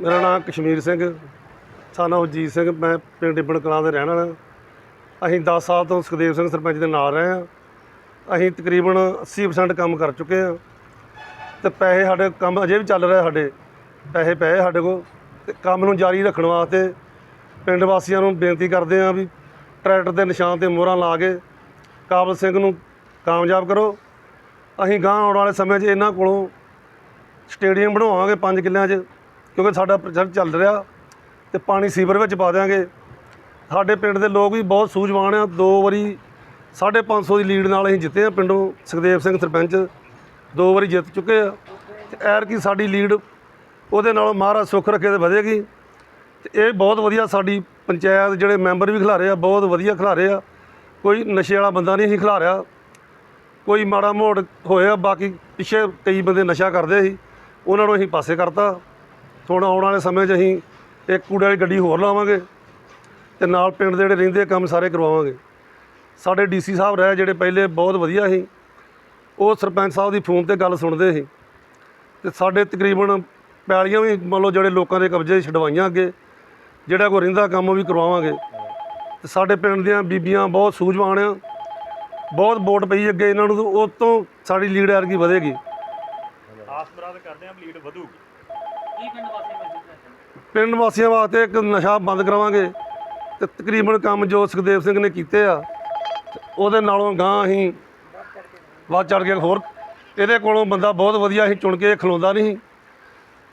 ਮੇਰਾ ਨਾਮ ਕਸ਼ਮੀਰ ਸਿੰਘ ਸਾਨਾ ਅਜੀਤ ਸਿੰਘ, ਮੈਂ ਪਿੰਡ ਇਬਨ ਕਲਾਂ ਦੇ ਰਹਿਣ ਵਾਲਾ। ਅਸੀਂ 10 ਸਾਲ ਤੋਂ ਸੁਖਦੇਵ ਸਿੰਘ ਸਰਪੰਚ ਦੇ ਨਾਲ ਰਹੇ ਹਾਂ। ਅਸੀਂ ਤਕਰੀਬਨ 80% ਕੰਮ ਕਰ ਚੁੱਕੇ ਹਾਂ। ਤੇ ਪੈਸੇ ਸਾਡੇ ਕੰਮ ਅਜੇ ਵੀ ਚੱਲ ਰਿਹਾ ਸਾਡੇ, ਪੈਸੇ ਪਏ ਸਾਡੇ ਕੋਲ। ਤੇ ਕੰਮ ਨੂੰ ਜਾਰੀ ਰੱਖਣ ਵਾਸਤੇ ਪਿੰਡ ਵਾਸੀਆਂ ਨੂੰ ਬੇਨਤੀ ਕਰਦੇ ਹਾਂ ਵੀ ਟਰੈਕਟਰ ਦੇ ਨਿਸ਼ਾਨ ਤੇ ਮੋਹਰਾਂ ਲਾ ਕੇ ਕਾਬਲ ਸਿੰਘ ਨੂੰ ਕਾਮਯਾਬ ਕਰੋ। ਅਸੀਂ ਗਾਂ ਆਉਣ ਵਾਲੇ ਸਮੇਂ 'ਚ ਇਹਨਾਂ ਕੋਲੋਂ ਸਟੇਡੀਅਮ ਬਣਾਵਾਂਗੇ 5 ਕਿੱਲਿਆਂ 'ਚ। ਕਿਉਂਕਿ ਸਾਡਾ ਪ੍ਰੋਜੈਕਟ ਚੱਲ ਰਿਹਾ ਤੇ ਪਾਣੀ ਸੀਵਰ ਵਿੱਚ ਪਾ ਦਿਆਂਗੇ। ਸਾਡੇ ਪਿੰਡ ਦੇ ਲੋਕ ਵੀ ਬਹੁਤ ਸੂਝਵਾਨ ਆ। ਦੋ ਵਾਰੀ 550 ਦੀ ਲੀਡ ਨਾਲ ਅਸੀਂ ਜਿੱਤੇ ਆ ਪਿੰਡੋਂ ਸੁਖਦੇਵ ਸਿੰਘ ਸਰਪੰਚ। ਦੋ ਵਾਰੀ ਜਿੱਤ ਚੁੱਕੇ ਆ। ਤੇ ਐਰ ਕੀ ਸਾਡੀ ਲੀਡ ਉਹਦੇ ਨਾਲੋਂ ਮਹਾਰਾਜ ਸੁੱਖ ਰੱਖੇ ਤੇ ਵਧੇਗੀ। ਤੇ ਇਹ ਬਹੁਤ ਵਧੀਆ ਸਾਡੀ ਪੰਚਾਇਤ ਜਿਹੜੇ ਮੈਂਬਰ ਵੀ ਖਿਲਾਰੇ ਆ, ਬਹੁਤ ਵਧੀਆ ਖਿਲਾਰੇ ਆ। ਕੋਈ ਨਸ਼ੇ ਵਾਲਾ ਬੰਦਾ ਨਹੀਂ ਸੀ ਖਿਲਾਰਿਆ ਕੋਈ ਮਾੜਾ ਮੋੜ ਹੋਇਆ, ਬਾਕੀ ਪਿੱਛੇ ਕਈ ਬੰਦੇ ਨਸ਼ਾ ਕਰਦੇ ਸੀ। ਉਹਨਾਂ ਨੂੰ ਅਸੀਂ ਪਾਸੇ ਕਰਤਾ। ਹੁਣ ਆਉਣ ਵਾਲੇ ਸਮੇਂ 'ਚ ਅਸੀਂ ਇੱਕ ਕੂੜੇ ਵਾਲੀ ਗੱਡੀ ਹੋਰ ਲਾਵਾਂਗੇ ਤੇ ਨਾਲ ਪਿੰਡ ਦੇ ਜਿਹੜੇ ਰਹਿੰਦੇ ਕੰਮ ਸਾਰੇ ਕਰਵਾਵਾਂਗੇ। ਸਾਡੇ ਡੀਸੀ ਸਾਹਿਬ ਰਹੇ ਜਿਹੜੇ ਪਹਿਲੇ ਬਹੁਤ ਵਧੀਆ ਸੀ। ਉਹ ਸਰਪੰਚ ਸਾਹਿਬ ਦੀ ਫੋਨ ਤੇ ਗੱਲ ਸੁਣਦੇ ਸੀ। ਤੇ ਸਾਡੇ ਤਕਰੀਬਨ ਪੈਲੀਆਂ ਵੀ ਮੰਨ ਲਓ ਜਿਹੜੇ ਲੋਕਾਂ ਦੇ ਕਬਜ਼ੇ ਛਡਵਾਈਆਂ ਅੱਗੇ, ਜਿਹੜਾ ਕੋਈ ਰਹਿੰਦਾ ਕੰਮ ਉਹ ਵੀ ਕਰਵਾਵਾਂਗੇ। ਤੇ ਸਾਡੇ ਪਿੰਡ ਦੀਆਂ ਬੀਬੀਆਂ ਬਹੁਤ ਸੂਝਵਾਨ ਆ। ਬਹੁਤ ਵੋਟ ਪਈ ਅੱਗੇ ਇਹਨਾਂ ਨੂੰ, ਉਹ ਤੋਂ ਸਾਡੀ ਲੀਡ ਐਰਗੀ ਵਧੇਗੀ। ਆਸ ਮੁਰਾਦ ਕਰਦੇ ਹਾਂ ਲੀਡ ਵਧੂਗੀ। ਕੀ ਪਿੰਡ ਵਾਸੀਆਂ ਵਾਸਤੇ ਇੱਕ ਨਸ਼ਾ ਬੰਦ ਕਰਾਵਾਂਗੇ ਤੇ ਤਕਰੀਬਨ ਕੰਮ ਜੋ ਸੁਖਦੇਵ ਸਿੰਘ ਨੇ ਕੀਤੇ ਆ ਉਹਦੇ ਨਾਲੋਂ ਗਾਂ ਅਸੀਂ ਵੱਧ ਚੜ ਕੇ ਹੋਰ। ਇਹਦੇ ਕੋਲੋਂ ਬੰਦਾ ਬਹੁਤ ਵਧੀਆ ਅਸੀਂ ਚੁਣ ਕੇ ਖਲੋਂਦਾ ਨਹੀਂ ਸੀ।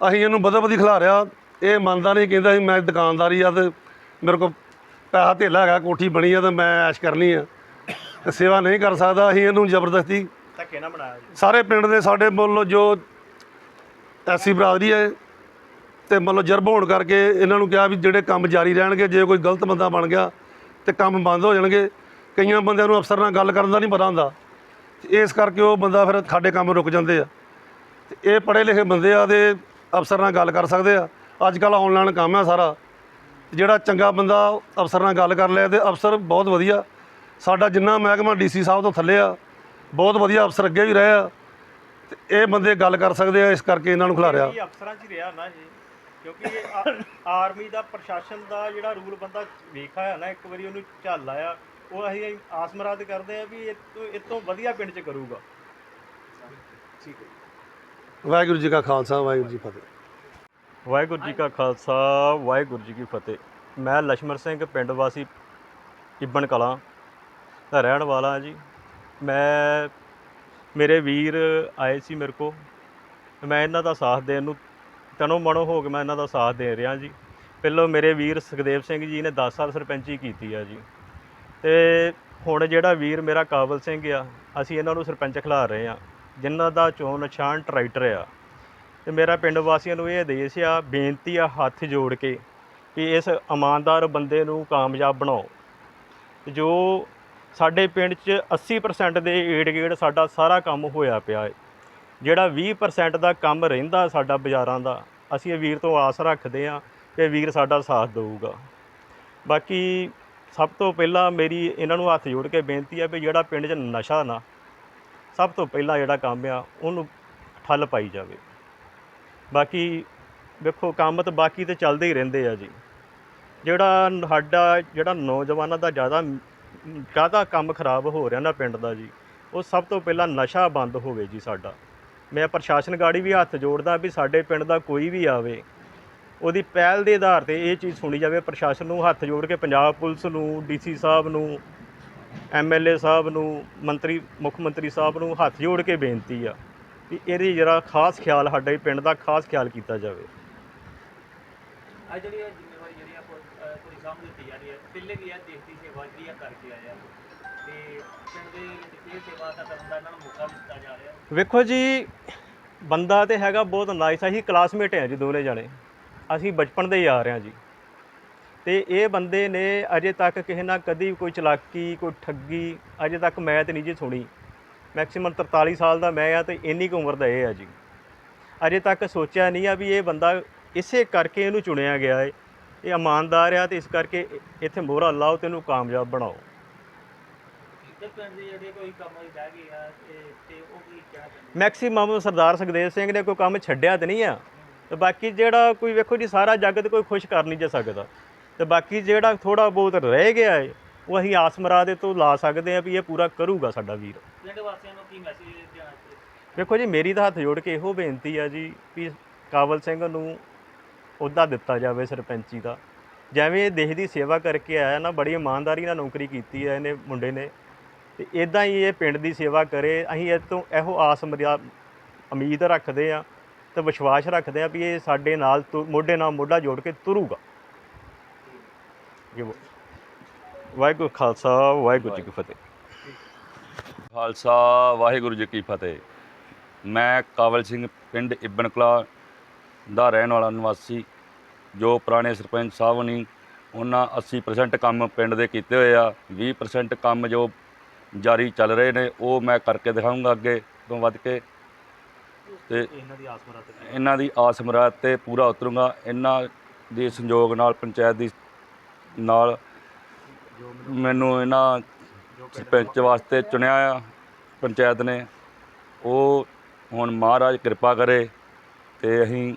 ਅਸੀਂ ਇਹਨੂੰ ਬਦੋ ਬਦੀ ਖਿਲਾਰਿਆ ਇਹ ਮੰਨਦਾ ਨਹੀਂ ਕਹਿੰਦਾ ਸੀ ਮੈਂ ਦੁਕਾਨਦਾਰੀ ਆ ਤੇ ਮੇਰੇ ਕੋਲ ਪੈਸਾ ਧੇਲਾ ਹੈਗਾ ਕੋਠੀ ਬਣੀ ਆ ਤੇ ਮੈਂ ਐਸ਼ ਕਰਨੀ ਆ। ਤੇ ਸੇਵਾ ਨਹੀਂ ਕਰ ਸਕਦਾ ਅਸੀਂ ਇਹਨੂੰ ਜ਼ਬਰਦਸਤੀ ਧੱਕੇ ਨਾ ਬਣਾਇਆ ਸਾਰੇ ਪਿੰਡ ਦੇ ਸਾਡੇ ਵੱਲੋਂ ਜੋ ਐਸੀ ਬਰਾਦਰੀ ਹੈ ਤੇ ਮਤਲਬ ਜਰਬ ਹੋਣ ਕਰਕੇ ਇਹਨਾਂ ਨੂੰ ਕਿਹਾ ਵੀ ਜਿਹੜੇ ਕੰਮ ਜਾਰੀ ਰਹਿਣਗੇ, ਜੇ ਕੋਈ ਗਲਤ ਬੰਦਾ ਬਣ ਗਿਆ ਤੇ ਕੰਮ ਬੰਦ ਹੋ ਜਾਣਗੇ। ਕਈਆਂ ਬੰਦਿਆਂ ਨੂੰ ਅਫਸਰ ਨਾਲ ਗੱਲ ਕਰਨ ਦਾ ਨਹੀਂ ਪਤਾ ਹੁੰਦਾ। ਤੇ ਇਸ ਕਰਕੇ ਉਹ ਬੰਦਾ ਫਿਰ ਸਾਡੇ ਕੰਮ ਰੁਕ ਜਾਂਦੇ ਆ। ਤੇ ਇਹ ਪੜ੍ਹੇ ਲਿਖੇ ਬੰਦੇ ਆ ਤੇ ਅਫਸਰ ਨਾਲ ਗੱਲ ਕਰ ਸਕਦੇ ਆ। ਅੱਜ ਕੱਲ ਆਨਲਾਈਨ ਕੰਮ ਆ ਸਾਰਾ। ਜਿਹੜਾ ਚੰਗਾ ਬੰਦਾ ਅਫਸਰ ਨਾਲ ਗੱਲ ਕਰ ਲਿਆ ਤੇ ਅਫਸਰ ਬਹੁਤ ਵਧੀਆ। ਸਾਡਾ ਜਿੰਨਾ ਮਹਿਕਮਾ ਡੀਸੀ ਸਾਹਿਬ ਤੋਂ ਥੱਲੇ ਆ, ਬਹੁਤ ਵਧੀਆ ਅਫਸਰ ਅੱਗੇ ਵੀ ਰਹੇ ਆ। ਤੇ ਇਹ ਬੰਦੇ ਗੱਲ ਕਰ ਸਕਦੇ ਆ, ਇਸ ਕਰਕੇ ਇਹਨਾਂ ਨੂੰ ਖਿਲਾਰਿਆ। ਅਫਸਰਾਂ 'ਚ ਰਿਹਾ ਨਾ ਇਹ। ਕਿਉਂਕਿ ਇਹ ਆਰਮੀ ਦਾ ਪ੍ਰਸ਼ਾਸਨ ਦਾ ਜਿਹੜਾ ਰੂਲ ਬੰਦਾ ਵੇਖਾ ਹੈ ਨਾ ਇੱਕ ਵਾਰੀ ਉਹਨੂੰ ਝੱਲ ਆਇਆ ਉਹ ਅਸੀਂ ਆਸਮਰਾਦ ਕਰਦੇ ਆ ਵੀ ਇਹ ਤੋਂ ਇਹ ਤੋਂ ਵਧੀਆ ਪਿੰਡ 'ਚ ਕਰੂਗਾ। ਵਾਹਿਗੁਰੂ ਜੀ ਕਾ ਖਾਲਸਾ ਵਾਹਿਗੁਰੂ ਜੀ ਫਤਿਹ। ਵਾਹਿਗੁਰੂ ਜੀ ਕਾ ਖਾਲਸਾ ਵਾਹਿਗੁਰੂ ਜੀ ਕੀ ਫਤਿਹ। ਮੈਂ ਲਛਮਰ ਸਿੰਘ ਪਿੰਡ ਵਾਸੀ ਇਬਨ ਕਲਾਂ ਦਾ ਰਹਿਣ ਵਾਲਾ ਹਾਂ ਜੀ। ਮੈਂ ਮੇਰੇ ਵੀਰ ਆਏ ਸੀ ਮੇਰੇ ਕੋ ਮੈਂ ਇਹਨਾਂ ਦਾ ਸਾਥ ਦੇਣ ਨੂੰ ਤਨੋਂ ਮਨੋ ਹੋ ਕੇ ਮੈਂ ਇਹਨਾਂ ਦਾ ਸਾਥ ਦੇ ਰਿਹਾ ਜੀ। ਪਹਿਲੋਂ ਮੇਰੇ ਵੀਰ ਸੁਖਦੇਵ ਸਿੰਘ ਜੀ ਨੇ 10 ਸਾਲ ਸਰਪੰਚੀ ਕੀਤੀ ਆ ਜੀ। ਤੇ ਹੁਣ ਜਿਹੜਾ ਵੀਰ ਮੇਰਾ ਕਾਬਲ ਸਿੰਘ ਆ, ਅਸੀਂ ਇਹਨਾਂ ਨੂੰ ਸਰਪੰਚ ਖਿਲਾ ਰਹੇ ਆ, ਜਿਨ੍ਹਾਂ ਦਾ ਚੋਣ ਨਿਸ਼ਾਨ ਟਰੈਕਟਰ ਆ। ਤੇ ਮੇਰਾ ਪਿੰਡ ਵਾਸੀਆਂ ਨੂੰ ਇਹ ਆਦੇਸ਼ ਆ, ਬੇਨਤੀ ਆ ਹੱਥ ਜੋੜ ਕੇ ਕਿ ਇਸ ਇਮਾਨਦਾਰ ਬੰਦੇ ਨੂੰ ਕਾਮਯਾਬ ਬਣਾਓ। ਜੋ ਸਾਡੇ ਪਿੰਡ 'ਚ 80% ਦੇ ਏਡ ਗੇੜ ਸਾਡਾ ਸਾਰਾ ਕੰਮ ਹੋਇਆ ਪਿਆ ਹੈ ਜਿਹੜਾ 20% ਦਾ ਕੰਮ ਰਹਿੰਦਾ ਸਾਡਾ ਬਾਜ਼ਾਰਾਂ ਦਾ, ਅਸੀਂ ਇਹ ਵੀਰ ਤੋਂ ਆਸ ਰੱਖਦੇ ਆ ਕਿ ਵੀਰ ਸਾਡਾ ਸਾਥ ਦੇਊਗਾ। ਬਾਕੀ ਸਭ ਤੋਂ ਪਹਿਲਾਂ ਮੇਰੀ ਇਹਨਾਂ ਨੂੰ ਹੱਥ ਜੋੜ ਕੇ ਬੇਨਤੀ ਆ ਵੀ ਜਿਹੜਾ ਪਿੰਡ 'ਚ ਨਸ਼ਾ ਨਾ, ਸਭ ਤੋਂ ਪਹਿਲਾਂ ਜਿਹੜਾ ਕੰਮ ਆ, ਉਹਨੂੰ ਠੱਲ ਪਾਈ ਜਾਵੇ। ਬਾਕੀ ਵੇਖੋ, ਕੰਮ ਤਾਂ ਬਾਕੀ ਤੇ ਚੱਲਦੇ ਹੀ ਰਹਿੰਦੇ ਆ ਜੀ। ਜਿਹੜਾ ਸਾਡਾ, ਜਿਹੜਾ ਨੌਜਵਾਨਾਂ ਦਾ ਜ਼ਿਆਦਾ ਜ਼ਿਆਦਾ ਕੰਮ ਖਰਾਬ ਹੋ ਰਿਹਾ ਨਾ ਪਿੰਡ ਦਾ ਜੀ, ਉਹ ਸਭ ਤੋਂ ਪਹਿਲਾਂ ਨਸ਼ਾ ਬੰਦ ਹੋਵੇ ਜੀ ਸਾਡਾ। ਮੈਂ ਪ੍ਰਸ਼ਾਸਨ ਗਾੜੀ ਵੀ ਹੱਥ ਜੋੜਦਾ ਵੀ ਸਾਡੇ ਪਿੰਡ ਦਾ ਕੋਈ ਵੀ ਆਵੇ, ਉਹਦੀ ਪਹਿਲ ਦੇ ਆਧਾਰ ਤੇ ਇਹ ਚੀਜ਼ ਸੁਣੀ ਜਾਵੇ, ਪ੍ਰਸ਼ਾਸਨ ਨੂੰ ਹੱਥ ਜੋੜ ਕੇ ਪੰਜਾਬ ਪੁਲਿਸ ਨੂੰ, ਡੀਸੀ ਸਾਹਿਬ ਨੂੰ, ਐਮਐਲਏ ਸਾਹਿਬ ਨੂੰ, ਮੰਤਰੀ, ਮੁੱਖ ਮੰਤਰੀ ਸਾਹਿਬ ਨੂੰ ਹੱਥ ਜੋੜ ਕੇ ਬੇਨਤੀ ਆ ਵੀ ਇਹਦੀ ਜਰਾ ਖਾਸ ਖਿਆਲ, ਸਾਡੇ ਪਿੰਡ ਦਾ ਖਾਸ ਖਿਆਲ ਕੀਤਾ ਜਾਵੇ। ਅੱਜ ਜਿਹੜੀ ਜ਼ਿੰਮੇਵਾਰੀ ਜਿਹੜੀ ਆ ਪੂਰੀ ਸਾਹਮਣੇ ਦਿੱਤੀ ਜਾ ਰਹੀ ਹੈ, ਪਹਿਲੇ ਵੀ ਇਹ ਦੇਸ਼ ਸੇਵਾ ਜਿਹੜੀ ਆ ਕਰਕੇ ਆਇਆ ਤੇ ਪਿੰਡ ਦੇ ਵਿੱਚ ਇਹ ਸੇਵਾ ਦਾ ਕਰਨ ਦਾ ਇਹਨਾਂ ਨੂੰ ਮੌਕਾ ਦਿੱਤਾ ਜਾ ਰਿਹਾ। ਵੇਖੋ ਜੀ, ਬੰਦਾ ਤੇ ਹੈਗਾ ਬਹੁਤ ਨਾਈਸ ਹੀ ਕਲਾਸਮੇਟ ਹਾਂ ਜੀ ਦੋਨੇ ਜਾਣੇ। ਅਸੀਂ ਬਚਪਨ ਦੇ ਯਾਰ ਹਾਂ ਜੀ। ਤੇ ਇਹ ਬੰਦੇ ਨੇ ਅਜੇ ਤੱਕ ਕਿਸੇ ਨਾਲ ਕਦੀ ਕੋਈ ਚਲਾਕੀ, ਕੋਈ ਠੱਗੀ, ਅਜੇ ਤੱਕ ਮੈਂ ਤੇ ਨਹੀਂ ਜੀ ਸੁਣੀ। ਮੈਕਸਿਮਮ 43 ਸਾਲ ਦਾ ਮੈਂ ਆ ਤੇ ਇੰਨੀ ਕੁ ਉਮਰ ਦਾ ਇਹ ਆ ਜੀ। ਅਜੇ ਤੱਕ ਸੋਚਿਆ ਨਹੀਂ ਆ ਵੀ ਇਹ ਬੰਦਾ ਇਸੇ ਕਰਕੇ ਇਹਨੂੰ ਚੁਣਿਆ ਗਿਆ ਏ। ਇਹ ਇਮਾਨਦਾਰ ਆ ਤੇ ਇਸ ਕਰਕੇ ਇੱਥੇ ਮੋਹਰਾ ਲਾਓ ਤੇ ਇਹਨੂੰ ਕਾਮਯਾਬ ਬਣਾਓ। ਤੇ ਪਿੰਡ ਦੇ ਜਿਹੜੇ ਕੋਈ ਕੰਮ ਹੋਈ ਰਹਿ ਗਏ ਆ ਤੇ ਤੇ ਉਹ ਵੀ ਕਹਿਣਾ ਚਾਹੁੰਦੇ? ਮੈਕਸਿਮਮ ਸਰਦਾਰ ਸੁਖਦੇਵ ਸਿੰਘ ਨੇ ਕੋਈ ਕੰਮ ਛੱਡਿਆ ਤੇ ਨਹੀਂ ਆ। ਤੇ ਬਾਕੀ ਜਿਹੜਾ ਕੋਈ ਵੇਖੋ ਜੀ ਸਾਰਾ ਜੱਗ ਤੇ ਕੋਈ ਖੁਸ਼ ਕਰ ਨਹੀਂ ਜਾ ਸਕਦਾ। ਤੇ ਬਾਕੀ ਜਿਹੜਾ ਥੋੜਾ ਬਹੁਤ ਰਹਿ ਗਿਆ ਹੈ ਉਹ ਅਸੀਂ ਆਸ ਮਰਾਦੇ ਤੋਂ ਲਾ ਸਕਦੇ ਆ ਵੀ ਇਹ ਪੂਰਾ ਕਰੂਗਾ ਸਾਡਾ ਵੀਰ। ਪਿੰਡ ਵਾਸੀਆਂ ਨੂੰ ਕੀ ਮੈਸੇਜ ਦੇਣਾ ਚਾਹੀਦਾ? ਵੇਖੋ ਜੀ ਮੇਰੀ ਤਾਂ ਹੱਥ ਜੋੜ ਕੇ ਇਹੋ ਬੇਨਤੀ ਆ ਜੀ ਵੀ ਕਾਬਲ ਸਿੰਘ ਨੂੰ ਅਹੁਦਾ ਦਿੱਤਾ ਜਾਵੇ ਸਰਪੰਚੀ ਦਾ। ਜਿਵੇਂ ਇਹ ਦੇਸ਼ ਦੀ ਸੇਵਾ ਕਰਕੇ ਆਇਆ ਨਾ ਬੜੀ ਇਮਾਨਦਾਰੀ ਨਾਲ ਨੌਕਰੀ ਕੀਤੀ ਹੈ ਇਹਨੇ ਮੁੰਡੇ ਨੇ। ਤੇ ਇਦਾਂ ਹੀ ਇਹ ਪਿੰਡ ਦੀ ਸੇਵਾ ਕਰੇ। ਅਸੀਂ ਇਹ ਤੋਂ ਇਹੋ ਆਸ ਮਰਿਆ, ਉਮੀਦ ਰੱਖਦੇ ਆ ਤੇ ਵਿਸ਼ਵਾਸ ਰੱਖਦੇ ਆ ਵੀ ਇਹ ਸਾਡੇ ਨਾਲ ਤੁ- ਮੋਢੇ ਨਾਲ ਮੋਢਾ ਜੋੜ ਕੇ ਤੁਰੂਗਾ। ਜੀ ਵਾਹਿਗੁਰੂ ਖਾਲਸਾ, ਵਾਹਿਗੁਰੂ ਜੀ ਕੀ ਫਤਿਹ। ਖਾਲਸਾ, ਵਾਹਿਗੁਰੂ ਜੀ ਕੀ ਫਤਿਹ। ਮੈਂ ਕਾਬਲ ਸਿੰਘ ਪਿੰਡ ਇਬਨ ਕਲਾ ਦਾ ਰਹਿਣ ਵਾਲਾ ਨਿਵਾਸੀ, ਜੋ ਪੁਰਾਣੇ ਸਰਪੰਚ ਸਾਹਿਬ ਨੇ ਉਹਨਾਂ 80% ਕੰਮ ਪਿੰਡ ਦੇ ਕੀਤੇ ਹੋਏ ਆ 20% ਕੰਮ ਜੋ ਜਾਰੀ ਚੱਲ ਰਹੇ ਨੇ ਉਹ ਮੈਂ ਕਰਕੇ ਦਿਖਾਊਂਗਾ ਅੱਗੇ ਤੋਂ ਵੱਧ ਕੇ। ਤੇ ਇਹਨਾਂ ਦੀ ਆਸ ਮਰਾਦ ਇਹਨਾਂ ਦੀ ਆਸ ਮੁਰਾਦ ਤੇ ਪੂਰਾ ਉਤਰੂੰਗਾ। ਇਹਨਾਂ ਦੇ ਸੰਯੋਗ ਨਾਲ ਪੰਚਾਇਤ ਦੀ ਨਾਲ ਮੈਨੂੰ ਇਹਨਾਂ ਸਰਪੰਚ ਵਾਸਤੇ ਚੁਣਿਆ ਆ ਪੰਚਾਇਤ ਨੇ। ਉਹ ਹੁਣ ਮਹਾਰਾਜ ਕਿਰਪਾ ਕਰੇ ਤੇ ਅਸੀਂ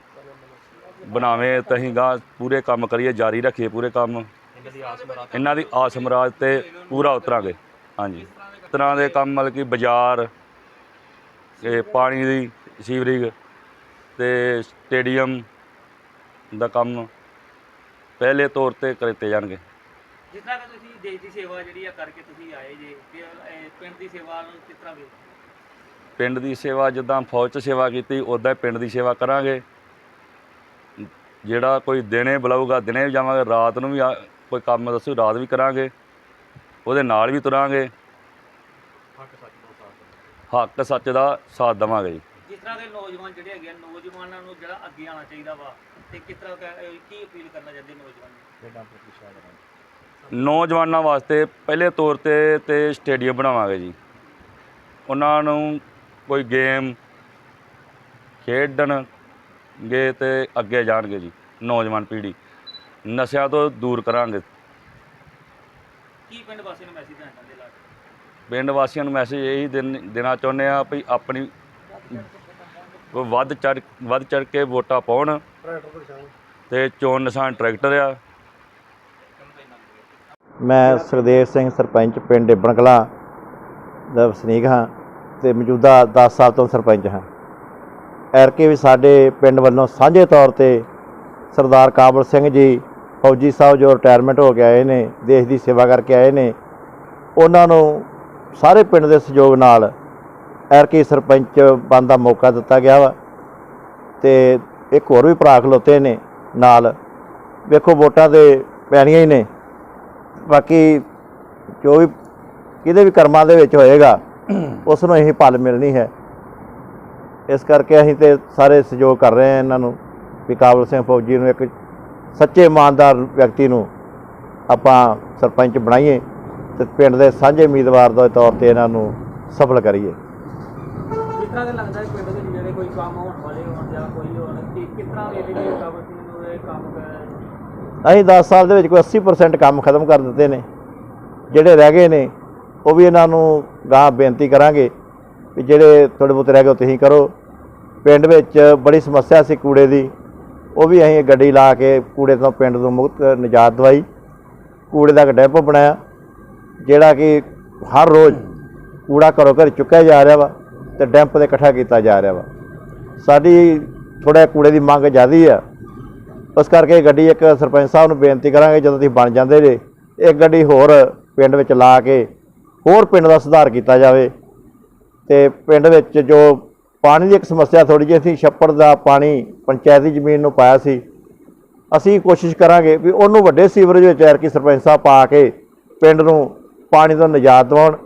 ਬਣਾਵੇਂ ਤੇ ਅਸੀਂ ਗਾਂ ਪੂਰੇ ਕੰਮ ਕਰੀਏ ਜਾਰੀ ਰੱਖੀਏ ਪੂਰੇ ਕੰਮ। ਇਹਨਾਂ ਦੀ ਆਸ ਮਰਾਦ ਇਹਨਾਂ ਦੀ ਆਸ ਮੁਰਾਦ ਤੇ ਪੂਰਾ ਉਤਰਾਂਗੇ। ਹਾਂਜੀ। ਤਰ੍ਹਾਂ ਦੇ ਕੰਮ ਮਤਲਬ ਕਿ ਬਾਜ਼ਾਰ ਇਹ ਪਾਣੀ ਦੀ ਸੀਵਰੇਜ ਤੇ ਸਟੇਡੀਅਮ ਦਾ ਕੰਮ ਪਹਿਲੇ ਤੌਰ ਤੇ ਕੀਤੇ ਜਾਣਗੇ। ਜਿਸ ਤਰ੍ਹਾਂ ਕਿ ਤੁਸੀਂ ਦੇਸ਼ ਦੀ ਸੇਵਾ ਜਿਹੜੀ ਆ ਕਰਕੇ ਤੁਸੀਂ ਆਏ ਜੇ ਤੇ ਇਹ ਪਿੰਡ ਦੀ ਸੇਵਾ ਨੂੰ ਕਿਸ ਤਰ੍ਹਾਂ ਵੇਖਦੇ? ਪਿੰਡ ਦੀ ਸੇਵਾ ਜਿੱਦਾਂ ਫੌਜ 'ਚ ਸੇਵਾ ਕੀਤੀ ਉਦਾਂ ਹੀ ਪਿੰਡ ਦੀ ਸੇਵਾ ਕਰਾਂਗੇ। ਜਿਹੜਾ ਕੋਈ ਦਿਨੇ ਬੁਲਾਊਗਾ ਦਿਨੇ ਵੀ ਜਾਵਾਂਗੇ ਰਾਤ ਨੂੰ ਵੀ ਆ- ਕੋਈ ਕੰਮ ਦੱਸੂ ਰਾਤ ਵੀ ਕਰਾਂਗੇ। ਉਹਦੇ ਨਾਲ ਵੀ ਤੁਰਾਂਗੇ। ਹੱਕ ਸੱਚ ਦਾ ਸਾਥ ਦੇਵਾਂਗੇ ਜੀ। ਜਿਸ ਤਰ੍ਹਾਂ ਦੇ ਨੌਜਵਾਨ ਜਿਹੜੇ ਹੈਗੇ ਆ, ਨੌਜਵਾਨਾਂ ਨੂੰ ਜਿਹੜਾ ਅੱਗੇ ਆਉਣਾ ਚਾਹੀਦਾ ਵਾ ਤੇ ਕਿਸ ਤਰ੍ਹਾਂ ਕ- ਅਹ ਕੀ ਅਪੀਲ ਕਰਨਾ ਚਾਹੁੰਦੇ ਨੌਜਵਾਨ ਨੂੰ ਖੇਡਾਂ ਪ੍ਰਤੀ ਸ਼ਾਇਦ ਨੌਜਵਾਨਾਂ ਵਾਸਤੇ ਪਹਿਲੇ ਤੌਰ ਤੇ ਤੇ ਸਟੇਡੀਅਮ ਬਣਾਵਾਂਗੇ ਜੀ। ਉਹਨਾਂ ਨੂੰ ਕੋਈ ਗੇਮ ਖੇਡਣਗੇ ਤੇ ਅੱਗੇ ਜਾਣਗੇ ਜੀ ਨੌਜਵਾਨ ਪੀੜ੍ਹੀ। ਨਸ਼ਿਆਂ ਤੋਂ ਦੂਰ ਕਰਾਂਗੇ। ਕੀ ਪਿੰਡ ਵਾਸੀਆਂ ਨੂੰ ਮੈਸੇਜ ਦੇਣਾ ਚਾਹੁੰਦੇ ਪਿੰਡ ਵਾਸੀਆਂ ਨੂੰ ਮੈਸੇਜ ਇਹੀ ਦੇਣ- ਦੇਣਾ ਚਾਹੁੰਦੇ ਆ ਵੀ ਆਪਣੀ ਵੱਧ ਚੜ ਵੱਧ ਚੜ ਕੇ ਵੋਟਾਂ ਪਾਉਣ ਟਰੈਕਟਰ ਤੇ ਚੋਣ ਨਿਸ਼ਾਨ ਟਰੈਕਟਰ ਆ। ਮੈਂ ਸੁਖਦੇਵ ਸਿੰਘ, ਸਰਪੰਚ ਪਿੰਡ ਇਬਨ ਕਲਾਂ ਦਾ ਵਸਨੀਕ ਹਾਂ ਤੇ ਮੌਜੂਦਾ 10 ਸਾਲ ਤੋਂ ਸਰਪੰਚ ਹਾਂ। ਐਰਕੇ ਵੀ ਸਾਡੇ ਪਿੰਡ ਵੱਲੋਂ ਸਾਂਝੇ ਤੌਰ ਤੇ ਸਰਦਾਰ ਕਾਬਲ ਸਿੰਘ ਜੀ ਫੌਜੀ ਸਾਹਿਬ ਜੋ ਰਿਟਾਇਰਮੈਂਟ ਹੋ ਕੇ ਆਏ ਨੇ, ਦੇਸ਼ ਦੀ ਸੇਵਾ ਕਰਕੇ ਆਏ ਨੇ, ਉਹਨਾਂ ਨੂੰ ਸਾਰੇ ਪਿੰਡ ਦੇ ਸਹਿਯੋਗ ਨਾਲ ਐਰਕੀ ਸਰਪੰਚ ਬਣ ਦਾ ਮੌਕਾ ਦਿੱਤਾ ਗਿਆ ਵਾ ਤੇ ਇੱਕ ਹੋਰ ਵੀ ਭਰਾ ਖਲੋਤੇ ਨੇ ਨਾਲ। ਵੇਖੋ ਵੋਟਾਂ ਤੇ ਪੈਣੀਆਂ ਹੀ ਨੇ। ਬਾਕੀ ਜੋ ਵੀ ਕਿਹਦੇ ਵੀ ਕਰਮਾਂ ਦੇ ਵਿੱਚ ਹੋਏਗਾ, ਉਸ ਨੂੰ ਅਸੀਂ ਭਲ ਮਿਲਣੀ ਹੈ। ਇਸ ਕਰਕੇ ਅਸੀਂ ਤੇ ਸਾਰੇ ਸਹਿਯੋਗ ਕਰ ਰਹੇ ਹਾਂ ਇਹਨਾਂ ਨੂੰ ਵੀ ਕਾਬਲ ਸਿੰਘ ਫੌਜੀ ਨੂੰ ਇੱਕ ਸੱਚੇ ਇਮਾਨਦਾਰ ਵਿਅਕਤੀ ਨੂੰ ਆਪਾਂ ਸਰਪੰਚ ਬਣਾਈਏ। ਤੇ ਪਿੰਡ ਦੇ ਸਾਂਝੇ ਉਮੀਦਵਾਰ ਦੇ ਤੌਰ ਤੇ ਇਹਨਾਂ ਨੂੰ ਸਫਲ ਕਰੀਏ। ਕਿਸ ਤਰ੍ਹਾਂ ਦੇ ਲੱਗਦਾ ਹੈ ਪਿੰਡ ਦੇ ਵਿੱਚ ਜਿਹੜੇ ਕੋਈ ਕੰਮ ਹੋਣ ਵਾਲੇ ਹੋਣ ਜਾਂ ਕੋਈ ਹੋਣ ਕਿ ਕਿਸ ਤਰ੍ਹਾਂ ਦੇ ਜਿਹੜੇ ਕਾਬਲ ਸਿੰਘ ਨੂੰ ਇਹ ਕੰਮ ਕਰ ਅਸੀਂ 10 ਸਾਲ ਦੇ ਵਿੱਚ ਕੋਈ 80% ਕੰਮ ਖਤਮ ਕਰ ਦਿੱਤੇ ਨੇ। ਜਿਹੜੇ ਰਹਿ ਗਏ ਨੇ ਉਹ ਵੀ ਇਹਨਾਂ ਨੂੰ ਗਾਂ ਬੇਨਤੀ ਕਰਾਂਗੇ ਵੀ ਜਿਹੜੇ ਥੋੜੇ ਬਹੁਤ ਰਹਿ ਗਏ ਤੁਸੀਂ ਕਰੋ। ਪਿੰਡ ਵਿੱਚ ਬੜੀ ਸਮੱਸਿਆ ਸੀ ਕੂੜੇ ਦੀ। ਉਹ ਵੀ ਅਸੀਂ ਗੱਡੀ ਲਾ ਕੇ ਕੂੜੇ ਤੋਂ ਪਿੰਡ ਨੂੰ ਮੁਕਤ ਨਿਜਾਤ ਦਵਾਈ। ਕੂੜੇ ਦਾ ਡੈਪੋ ਬਣਾਇਆ। ਜਿਹੜਾ ਕਿ ਹਰ ਰੋਜ਼ ਕੂੜਾ ਘਰੋਂ ਘਰ ਚੁੱਕਿਆ ਜਾ ਰਿਹਾ ਵਾ ਤੇ ਡੈਂਪ ਤੇ ਇਕੱਠਾ ਕੀਤਾ ਜਾ ਰਿਹਾ ਵਾ। ਸਾਡੀ ਥੋੜਾ ਕੂੜੇ ਦੀ ਮੰਗ ਜ਼ਿਆਦੀ ਆ। ਉਸ ਕਰਕੇ ਗੱਡੀ ਇੱਕ ਸਰਪੰਚ ਸਾਹਿਬ ਨੂੰ ਬੇਨਤੀ ਕਰਾਂਗੇ ਜਦੋਂ ਤੁਸੀਂ ਬਣ ਜਾਂਦੇ ਜੇ ਇੱਕ ਗੱਡੀ ਹੋਰ ਪਿੰਡ ਵਿੱਚ ਲਾ ਕੇ ਹੋਰ ਪਿੰਡ ਦਾ ਸੁਧਾਰ ਕੀਤਾ ਜਾਵੇ ਤੇ ਪਿੰਡ ਵਿੱਚ ਜੋ ਪਾਣੀ ਦੀ ਇੱਕ ਸਮੱਸਿਆ ਥੋੜੀ ਜਿਹੀ ਸੀ, ਛੱਪੜ ਦਾ ਪਾਣੀ ਪੰਚਾਇਤੀ ਜ਼ਮੀਨ ਨੂੰ ਪਾਇਆ ਸੀ, ਅਸੀਂ ਕੋਸ਼ਿਸ਼ ਕਰਾਂਗੇ ਵੀ ਉਹਨੂੰ ਵੱਡੇ ਸੀਵਰੇਜ ਵਿੱਚ ਐਰ ਕੀ ਸਰਪੰਚ ਸਾਹਿਬ ਪਾ ਕੇ ਪਿੰਡ ਨੂੰ ਪਾਣੀ ਤੋਂ ਨਿਜਾਤ ਦਿਵਾਉਣ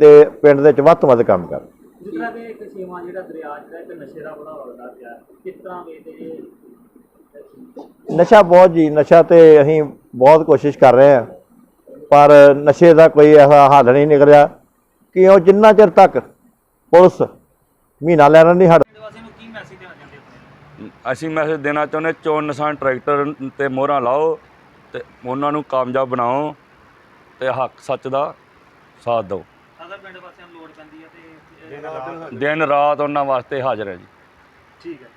ਤੇ ਪਿੰਡ ਦੇ ਵਿੱਚ ਵੱਧ ਤੋਂ ਵੱਧ ਕੰਮ ਕਰਨ। ਜਿਸ ਤਰ੍ਹਾਂ ਕਿ ਇੱਕ ਸੀਮਾ ਜਿਹੜਾ ਦਰਿਆ ਜਿਹੜਾ ਇੱਕ ਨਸ਼ੇ ਦਾ ਬੜਾ ਵਗਦਾ ਪਿਆ ਕਿਸ ਤਰ੍ਹਾਂ ਵੇਖਦੇ ਜੇ? ਨਸ਼ਾ ਬਹੁਤ ਜੀ ਨਸ਼ਾ ਤੇ ਅਸੀਂ ਬਹੁਤ ਕੋਸ਼ਿਸ਼ ਕਰ ਰਹੇ ਹਾਂ ਪਰ ਨਸ਼ੇ ਦਾ ਕੋਈ ਐਸਾ ਹੱਲ ਨਹੀਂ ਨਿਕਲਿਆ। ਕਿ ਉਹ ਜਿੰਨਾ ਚਿਰ ਤੱਕ ਪੁਲਿਸ ਮਹੀਨਾ ਲੈਣਾ ਨਹੀਂ ਹਟ ਅਸੀਂ ਮੈਸੇਜ ਦੇਣਾ ਚਾਹੁੰਦੇ ਚੋਣ ਨਿਸ਼ਾਨ ਟਰੈਕਟਰ ਤੇ ਮੋਹਰਾਂ ਲਾਓ ਤੇ ਉਹਨਾਂ ਨੂੰ ਕਾਮਯਾਬ ਬਣਾਓ। ਤੇ ਹੱਕ ਸੱਚ ਦਾ ਸਾਥ ਦਿਓ। ਅਗਰ ਪਿੰਡ ਵਾਸੀਆਂ ਨੂੰ ਲੋੜ ਪੈਂਦੀ ਹੈ ਤੇ ਦਿਨ ਰਾਤ ਉਹਨਾਂ ਵਾਸਤੇ ਹਾਜ਼ਰ ਹੈ ਜੀ। ਠੀਕ ਹੈ।